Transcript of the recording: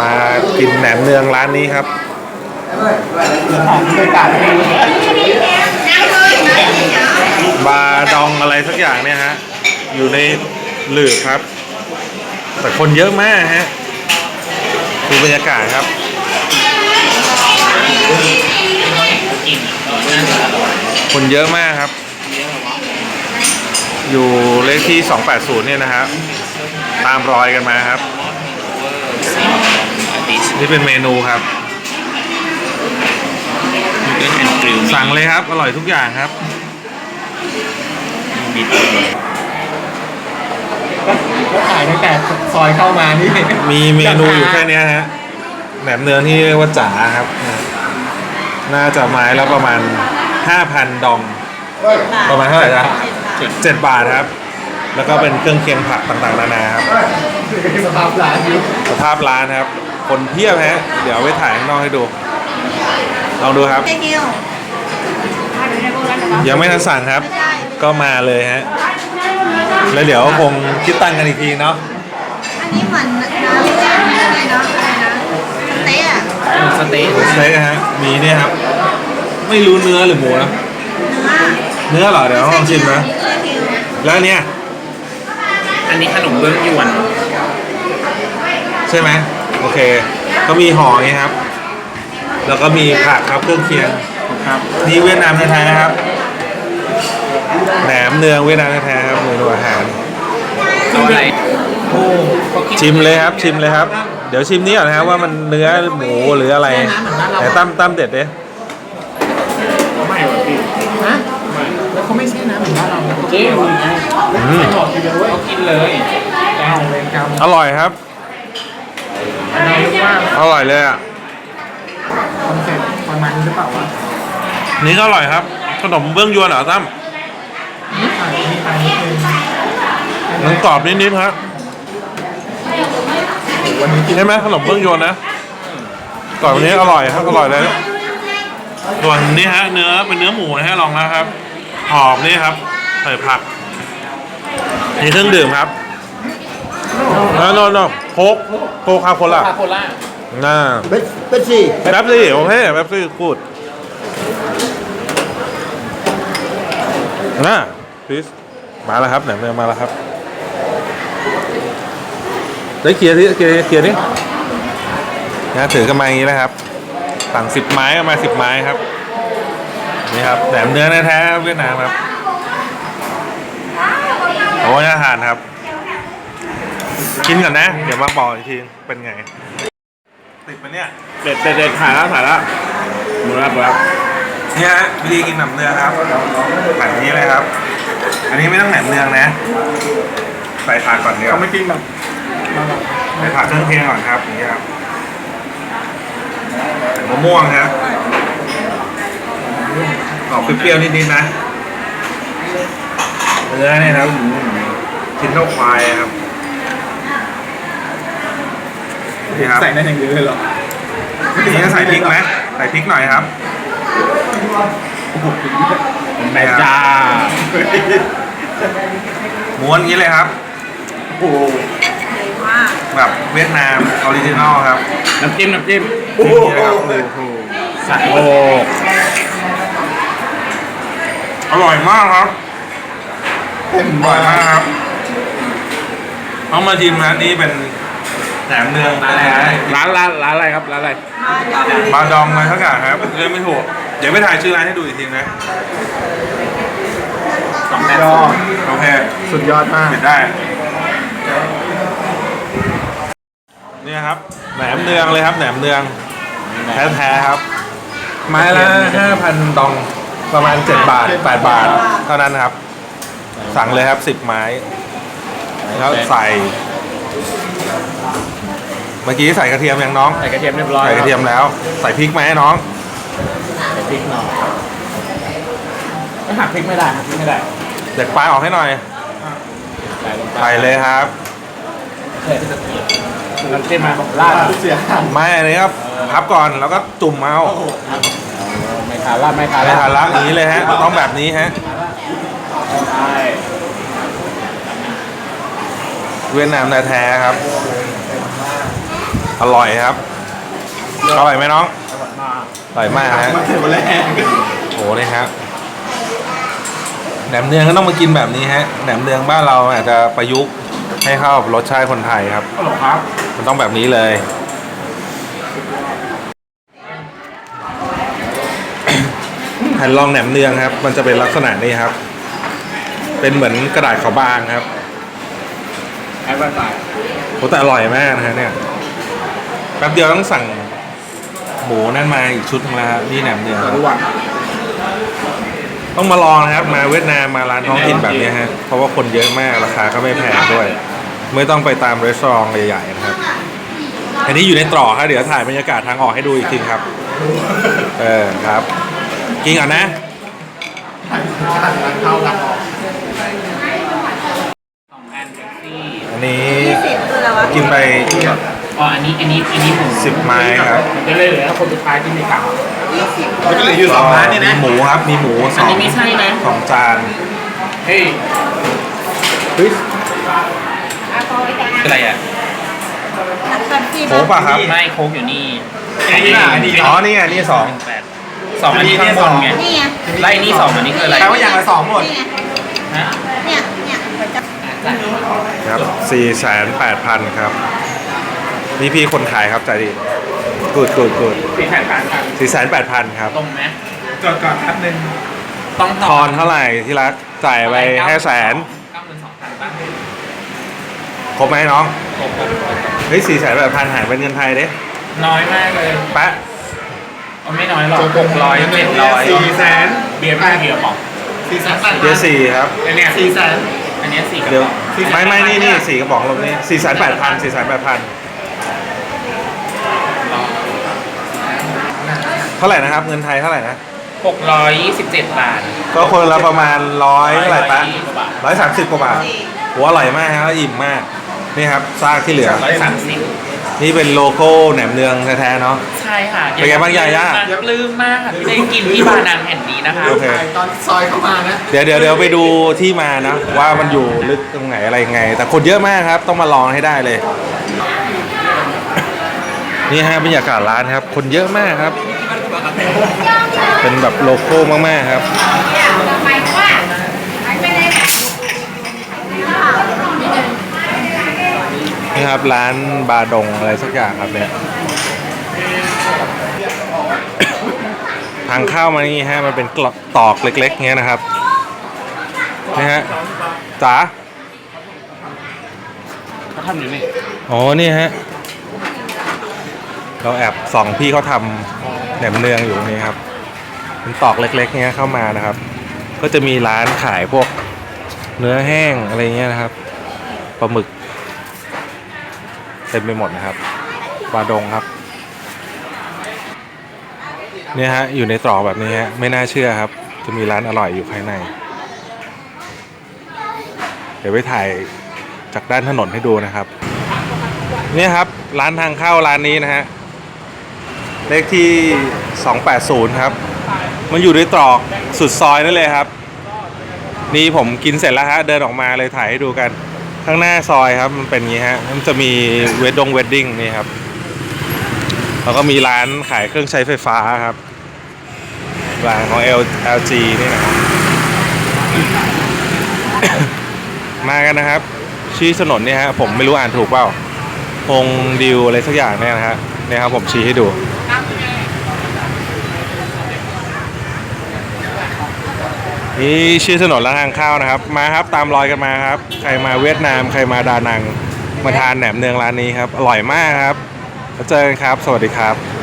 มากินแหนมเนืองร้านนี้ครับบาดองอะไรสักอย่างเนี่ยฮะ อยู่ในหลืบครับ แต่คนเยอะมากฮะดูบรรยากาศครับคนเยอะมากครับ อยู่เลขที่ 280 เนี่ยนะครับ ตามรอยกันมาครับ นี่เป็นเมนูครับก็แอนกริลสั่งเลยครับ อร่อยทุกอย่างครับมีตัวก็ขายตั้งแต่ซอยเข้ามานี่มีเมนูอยู่แค่เนี้ยฮะแหนมเนืองที่เรียกว่าจ๋าครับ น่าจะไม้ละประมาณ 5,000 ดอง ประมาณเท่าไหร่จ๊ะเจ็ดบาทครับ แล้วก็เป็นเครื่องเคียงผักต่างๆนานาครับ สภาพร้านอยู่สภาพร้านครับ คนเพียบฮะ เดี๋ยวเอาไปถ่ายข้างนอกให้ดู ลองดูครับ Thank you ยังไม่ทันสั่งครับ ก็มาเลยฮะ แล้วเดี๋ยวคงคิดตังค์กันอีกทีเนาะอันนี้เหมือนน้ำจิ้มอะไรนะอะไรนะสเต๊ะอะสเต๊กสเต็กฮะ มีเนี่ยครับ ไม่รู้เนื้อหรือหมูนะ เนื้อเนื้อเหรอ เดี๋ยวลองชิมนะเชคิวแล้วอันเนี่ย อันนี้ขนมเบื้องยวน ใช่ไหม โอเค ก็มีห่ออย่างนี้ครับ แล้วก็มีผักครับเครื่องเคียงครับ นี่เวียดนามแท้ๆครับ แหนมเนืองเวียดนามแท้ๆครับเมนูอาหารเอาอะไรโอ้ชิมเลยครับ ชิมเลยครับ เดี๋ยวชิมนี้ก่อนนะครับว่ามันเนื้อหมูหรืออะไรไหนตั้มตั้มเด็ดเด้ไม่หรอกพี่ฮะแล้วเขาไม่ใช่น้ำเหมือนบ้านเรานะจริงอืมไม่บอกทีเดียวเว้ยเขากินเลยเอาเวรกรรมอร่อยครับ เราเรียกว่าอร่อยเลยอะคอนเซ็ปต์ประมาณนี้หรือเปล่าวะนี่ก็อร่อยครับ ขนมเบื้องยวนเหรอตั้มนี่ขายนี่ขายนิดนึงมันกรอบนิดๆครับวันนี้กินใช่ไหมขนมเบื้องยวนนะกรอบอันนี้อร่อยครับอร่อยเลยส่วนนี้ฮะเนื้อเป็นเนื้อหมูนะฮะลองนะครับหอมนี่ครับใส่ผักนี่เครื่องดื่มครับแล้วนน โค้กโค้กคาโคล่าคาโคล่าน่าเบสเบสซี่แป๊บซี่โอเคแป๊บซี่กูดน่าพ e สมาแล้วครับไหนเมืองมาแล้วครับได้เคลียร์ที่เคลียร์เคลียร์นี่นะถือกันมาอย่างนี้นะครับสั่งสิบไม้ก็มาสิบไม้ครับนี่ครับแหนมเนื้อแท้ๆเวียดนามครับโอ้ยน่าทานครับ กินก่อนนะ เดี๋ยวมาบอกอีกทีเป็นไง ติดปะเนี่ยเด็ดเด็ดเด็ดถ่ายแล้วถ่ายแล้วหมดแล้วหมดแล้วเนี่ยฮะวิธีกินแหนมเนืองครับแบบนี้เลยครับ อันนี้ไม่ต้องแหนมเนืองนะ ใส่ผักก่อนเดียวเขาไม่กินแบบใส่ผักเครื่องเคียงก่อนครับอย่างนี้ครับใส่มะม่วงครับออกเปรี้ยวๆนิดๆนะเนื้อเนี่ยครับชิ้นเท่าควายครับ นี่ครับใส่ได้อย่างเดียวเลยเหรอทีนี้จะใส่พริกไหมใส่พริกหน่อยครับแม่จ้าม้วนอย่างนี้เลยครับโอ้โหมากแบบเวียดนามออริจินอลครับน้ำจิ้มน้ำจิ้มนี่นะครับสะโอกอร่อยมากครับอร่อยมากครับต้องมาชิมนะนี่เป็น แหนมเนืองนะฮะร้านร้านร้านอะไรครับร้านอะไรบาดองอะไรสักอย่างครับเรียกไม่ถูกเดี๋ยวไปถ่ายชื่อร้านให้ดูอีกทีนะสองแปดยอดโอเคสุดยอดมากปิดได้เนี่ยครับแหนมเนืองเลยครับแหนมเนืองแท้ๆครับ ไม้ละห้าพันดองประมาณเจ็ดบาทแปดบาท เท่านั้นครับ สั่งเลยครับสิบไม้ แล้วใส่ เมื่อกี้ใส่กระเทียมยังน้อง ใส่กระเทียมเรียบร้อยใส่กระเทียมแล้ว ใส่พริกไหมน้อง ใส่พริกหน่อยไม่หักพริกไม่ได้หักพริกไม่ได้เด็กปลายออกให้หน่อย ใส่ลงไปใส่เลยครับน้ำจิ้มมาลาดเสียหายไม่อันนี้ก็พับก่อนแล้วก็จุ่มเอาไม่ขาดลาดไม่ขาดไม่ทันละอย่างนี้เลยฮะ ต้องแบบนี้ฮะใช่ เวียดนามแท้ๆครับ อร่อยครับ อร่อยไหมน้อง อร่อยมากฮะมันเทวแรงโอ้นี่ครับแหนมเนืองก็ต้องมากินแบบนี้ฮะ แหนมเนืองบ้านเราอาจจะประยุกต์ให้เข้ากับรสชาติคนไทยครับอร่อยครับ มันต้องแบบนี้เลยแผ่นรองแหนมเนืองครับ มันจะเป็นลักษณะนี้ครับ เป็นเหมือนกระดาษขาวบางครับ ไอ้บ้านตายโหแต่อร่อยมากนะฮะเนี่ยแป๊บเดียวต้องสั่งหมูนั่นมาอีกชุดนึงแล้วครับนี่แหนมเนืองสาธุวันต้องมาลองนะครับมาเวียดนามมาร้านท้องถิ่นแบบนี้ฮะเพราะว่าคนเยอะมากราคาก็ไม่แพงด้วย ไม่ต้องไปตามร้านใหญ่ๆนะครับอันนี้อยู่ในตรอกครับเดี๋ยวถ่ายบรรยากาศทางออกให้ดูอีกทีครับ เออครับกินก่อนนะเข้ารักออก อันนี้ยี่สิบคืออะไรวะกินไปอ๋อ อันนี้ อันนี้ อันนี้หมูสิบไม้ครับจะเลยเหลือคนสุดท้ายที่ไม่กลับมันก็เหลืออยู่สองร้านเนี่ยนะมีหมูครับ มีหมูสอันองนี้ไม่ใช่นะ สองจานเฮ้ยเฮ้ยอะไรอะนักกันที่โค้กป่ะครับไม่โค้กอยู่นี่อันนี้อันนี้อ๋อนี่ไงนี่สองหนึ่แปดสองอันนี้ข้างบนไงนี่ไงไล่นี่สองอันนี้คืออะไรแปลว่าอย่างละสองหมดนี่ไงฮะเนี่ยเนี่ยเดี๋ยวจะ ครับสี่แสนแปดพันครับ นี่พี่คนขายครับใจดีกูดกูดกูดสี่แสนแปดพันสี่แสนแปดพันครับ ตรงไหมจอดก่อนแป๊บนึงต้องทอนเท่าไหร่ที่รักจ่ายไปห้าแสนเก้าหมื่นสองพันป่ะครบไหมน้องครบครบครบเฮ้ยสี่แสนแปดพันหารเป็นเงินไทยเด้น้อยมากเลยแปะเอาไม่น้อยหรอกหกร้อยเจ็ดร้อยสี่แสนเบียร์ไม่เบียร์บอกสี่แสนแปดเดี๋ยวสี่ครับอันเนี้ยสี่แสน อันเนี้ยสี่กระเดี๋ยวป๋องไม่ไม่นี่นี่สี่กระบอกลงนี่สี่แสนแปดพันสี่แสนแปดพันเท่าไหร่นะครับ เงินไทยเท่าไหร่นะ หกร้อยยี่สิบเจ็ดบาท ก็คนละประมาณร้อยเท่าไหร่ปะร้อยยี่สิบกว่าบาทร้อยสามสิบกว่าบาทโหอร่อยมากครับแล้วอิ่มมาก นี่ครับซากที่เหลือ ร้อยสามสิบ นี่เป็นโลโก้แหนมเนืองแท้ๆเนาะ ใช่ค่ะเป็นไงบ้างยาย่าปลื้มมากค่ะที่ได้กินที่บานังแห่งนี้นะคะโอเค ตอนซอยเข้ามานะ เดี๋ยวเดี๋ยวเดี๋ยวไปดูที่มานะ ว่ามันอยู่ลึกตรงไหนอะไรยังไง แต่คนเยอะมากครับต้องมาลองให้ได้เลย นี่ฮะบรรยากาศร้านครับ คนเยอะมากครับ เป็นแบบโลโก้มากๆครับ นี่ครับ ร้านบาดงอะไรสักอย่างครับเนี่ย ทางเข้ามานี่ฮะมันเป็นกรอกตอกเล็ก ๆเงี้ยนะครับนี่ฮะจ๋าเขาทำนี้ไหมอ๋อนี่ฮะเราแอบส่องพี่เขาทำแหนมเนืองอยู่นี่ครับเป็นตอกเล็ก ๆเงี้ยเข้ามานะครับ ก็จะมีร้านขายพวกเนื้อแห้งอะไรเงี้ยนะครับปลาหมึก เต็มไปหมดนะครับปลาดงครับ เนี่ยฮะ อยู่ในตรอกแบบนี้ฮะ ไม่น่าเชื่อครับ จะมีร้านอร่อยอยู่ภายใน เดี๋ยวไปถ่ายจากด้านถนนให้ดูนะครับ เนี่ยครับ ร้านทางเข้าร้านนี้นะฮะ เลขที่ 280 ครับ มันอยู่ในตรอกสุดซอยนั่นเลยครับ นี่ผมกินเสร็จแล้วฮะ เดินออกมาเลยถ่ายให้ดูกัน ข้างหน้าซอยครับ มันเป็นงงี้ฮะ มันจะมีเวดดงเวดดิ้งนี่ครับ แล้วก็มีร้านขายเครื่องใช้ไฟฟ้าครับ ร้านของ L LG นี่นะครับ มากันนะครับ ชี้ถนนเนี่ยฮะ ผมไม่รู้อ่านถูกเปล่า พงดิวอะไรสักอย่างเนี่ยนะฮะ เนี่ยครับผมชี้ให้ดู นี่ชื่อถนนละทางข้าวนะครับ มาครับตามรอยกันมาครับ ใครมาเวียดนาม ใครมาดานัง มาทานแหนมเนืองร้านนี้ครับ อร่อยมากครับแล้วเจอกันครับ สวัสดีครับ